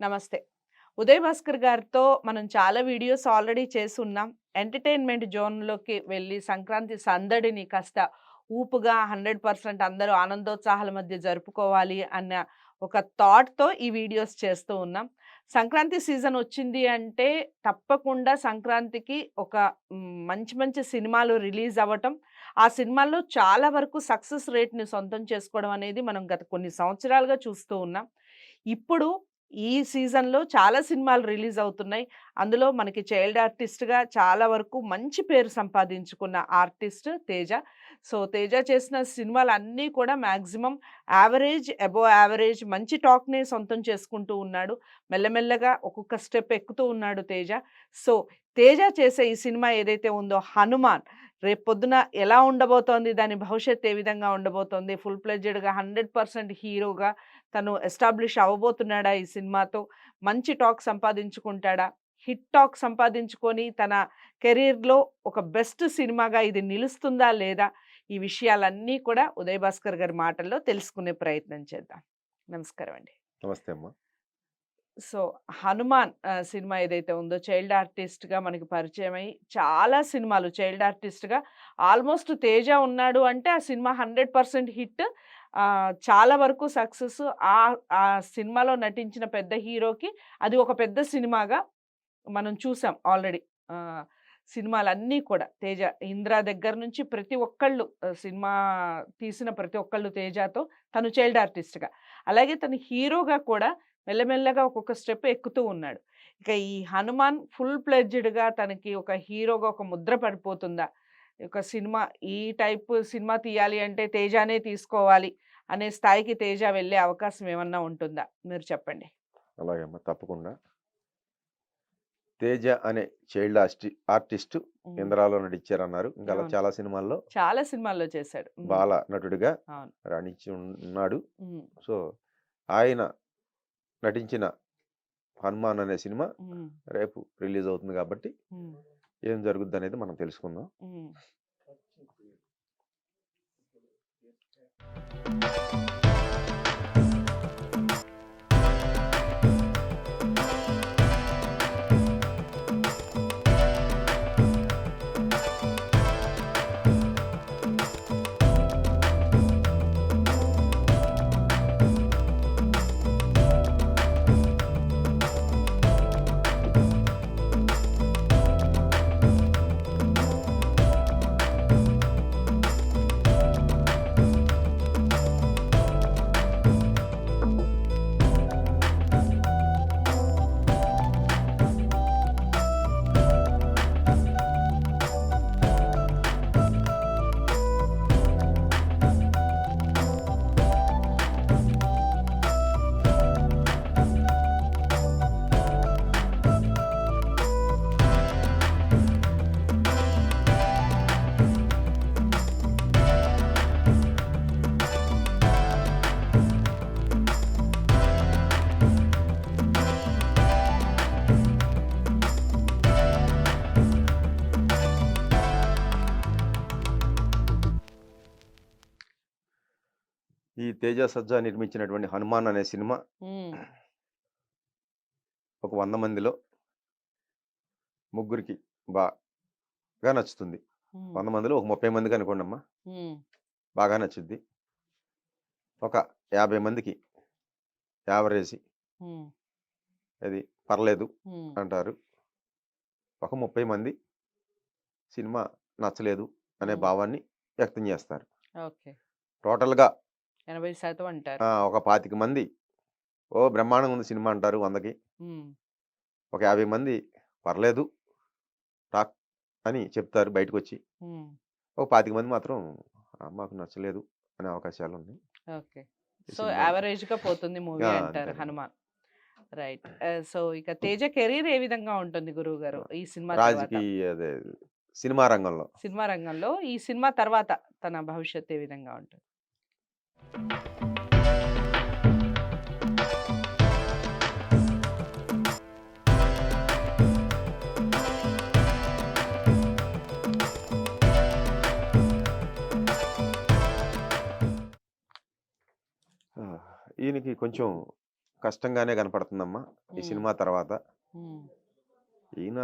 నమస్తే. ఉదయ్ భాస్కర్ గారితో మనం చాలా వీడియోస్ ఆల్రెడీ చేసున్నాం. ఎంటర్‌టైన్‌మెంట్ జోన్‌లోకి వెళ్ళి సంక్రాంతి సందడిని కాస్త ఊపుగా 100% అందరూ ఆనందోత్సాహాల మధ్య జరుపుకోవాలి అన్న ఒక థాట్‌తో ఈ వీడియోస్ చేస్తూ ఉన్నాం. సంక్రాంతి సీజన్ వచ్చింది అంటే తప్పకుండా సంక్రాంతికి ఒక మంచి మంచి సినిమాలు రిలీజ్ అవ్వటం, ఆ సినిమాల్లో చాలా వరకు సక్సెస్ రేట్‌ని సొంతం చేసుకోవడం అనేది మనం గత కొన్ని సంవత్సరాలుగా చూస్తూ ఉన్నాం. ఇప్పుడు ఈ సీజన్‌లో చాలా సినిమాలు రిలీజ్ అవుతున్నాయి. అందులో మనకి చైల్డ్ ఆర్టిస్ట్‌గా చాలా వరకు మంచి పేరు సంపాదించుకున్న ఆర్టిస్ట్ తేజ. సో, తేజ చేసిన సినిమాలు అన్నీ కూడా మ్యాక్సిమం యావరేజ్, అబో యావరేజ్ మంచి టాక్‌నే సొంతం చేసుకుంటూ ఉన్నాడు. మెల్లమెల్లగా ఒక్కొక్క స్టెప్ ఎక్కుతూ ఉన్నాడు తేజ. సో, తేజ చేసే ఈ సినిమా ఏదైతే ఉందో 'హనుమాన్' రేపు పొద్దున ఎలా ఉండబోతోంది? దాని భవిష్యత్తు ఏ విధంగా ఉండబోతోంది? ఫుల్ ఫ్లెడ్జెడ్‌గా 100% హీరోగా తను ఎస్టాబ్లిష్ అవ్వబోతున్నాడా ఈ సినిమాతో? మంచి టాక్ సంపాదించుకుంటాడా? హిట్ టాక్ సంపాదించుకొని తన కెరీర్‌లో ఒక బెస్ట్ సినిమాగా ఇది నిలుస్తుందా? లేదా? ఈ విషయాలన్నీ కూడా ఉదయ్ భాస్కర్ గారి మాటల్లో తెలుసుకునే ప్రయత్నం చేద్దాం. నమస్కారం అండి. నమస్తే అమ్మా సో, 'హనుమాన్' సినిమా ఏదైతే ఉందో చైల్డ్ ఆర్టిస్ట్‌గా మనకి పరిచయం అయ్యి చాలా సినిమాలు చైల్డ్ ఆర్టిస్ట్‌గా ఆల్మోస్ట్ తేజ ఉన్నాడు అంటే ఆ సినిమా 100% హిట్. చాలా వరకు సక్సెస్. ఆ సినిమాలో నటించిన పెద్ద హీరోకి అది ఒక పెద్ద సినిమాగా మనం చూసాం ఆల్రెడీ. సినిమాలన్నీ కూడా తేజ ఇంద్రా దగ్గర నుంచి ప్రతి ఒక్కళ్ళు సినిమా తీసిన ప్రతి ఒక్కళ్ళు తేజతో తను చైల్డ్ ఆర్టిస్ట్‌గా. అలాగే తను హీరోగా కూడా మెల్లమెల్లగా ఒక్కొక్క స్టెప్ ఎక్కుతూ ఉన్నాడు. ఇక ఈ 'హనుమాన్' ఫుల్ ఫ్లెడ్జెడ్‌గా తనకి ఒక హీరోగా ఒక ముద్ర పడిపోతుందా? ఒక సినిమా ఈ టైప్ సినిమా తీయాలి అంటే తేజానే తీసుకోవాలి అనే స్థాయికి తేజ వెళ్ళే అవకాశం ఏమన్నా ఉంటుందా? మీరు చెప్పండి. అలాగే అమ్మ తప్పకుండా. తేజ అనే చైల్డ్ ఆర్టిస్ట్. 'ఇంద్రా'లో నటించారన్నారు. ఇంకా అలా. చాలా సినిమాల్లో చాలా సినిమాల్లో చేశాడు. బాల నటుడిగా. రాణించి ఉన్నాడు. సో, ఆయన నటించిన 'హనుమాన్' అనే సినిమా. రేపు రిలీజ్ అవుతుంది కాబట్టి. ఏం జరుగుద్దనేది మనం తెలుసుకుందాం. హ్మ్. ఈ తేజ సజ్జా నిర్మించినటువంటి 'హనుమాన్' అనే సినిమా. ఒక 100 మందిలో ముగ్గురికి బాగా నచ్చుతుంది. 100 మందిలో ఒక 30 మందికి అనుకోండమ్మా. హ్మ్. బాగా నచ్చుద్ది. ఒక 50 మందికి యావరేజి. అది పర్లేదు. అంటారు. ఒక 30 మంది సినిమా నచ్చలేదు అనే. భావాన్ని వ్యక్తం చేస్తారు. ఓకే. టోటల్‌గా 80% అంటారు. ఒక 25 మంది ఓ బ్రహ్మాండంగా ఉంది సినిమా అంటారు 100కి. హ్మ్. ఒక 50 మంది పర్లేదు టాక్ అని చెప్తారు బయటకొచ్చి. హ్మ్. ఒక 25 మంది మాత్రం! మాకు నచ్చలేదు అనే అవకాశాలున్నాయి. ఓకే. ఈ సో, సినిమా యావరేజ్‌గా పోతుంది మూవీ! అంటారు. 'హనుమాన్'. రైట్. సో, ఇక తేజ కెరీర్ ఏ విధంగా ఉంటుంది గురువుగారు ఈ సినిమా? రాజకీయ అదే సినిమా రంగంలో. సినిమా రంగంలో ఈ సినిమా తర్వాత తన భవిష్యత్తు ఏ విధంగా ఉంటుంది? ఈయనకి కొంచెం కష్టంగానే కనపడుతుందమ్మా ఈ సినిమా తర్వాత. ఈయన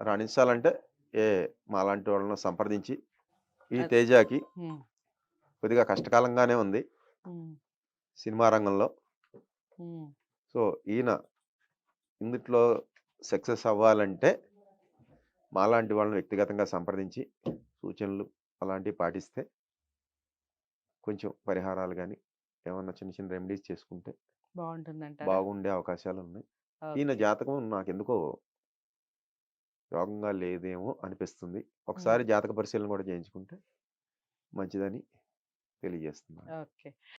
రాణించాలంటే ఏ మాలాంటి వాళ్ళను సంప్రదించి ఈ తేజాకి కొద్దిగా కష్టకాలంగానే ఉంది. సినిమా రంగంలో. సో ఈయన ఇందుట్లో సక్సెస్ అవ్వాలంటే మాలాంటి వాళ్ళని వ్యక్తిగతంగా సంప్రదించి సూచనలు అలాంటివి పాటిస్తే కొంచెం పరిహారాలు కానీ ఏమన్నా చిన్న చిన్న రెమెడీస్ చేసుకుంటే బాగుంటుందంటారా? బాగుండే అవకాశాలు ఉన్నాయి ఈయన జాతకం నాకెందుకో యోగంగా లేదేమో అనిపిస్తుంది. ఒకసారి జాతక పరిశీలన కూడా చేయించుకుంటే మంచిదని తెలియజేస్తున్నాను. ఓకే.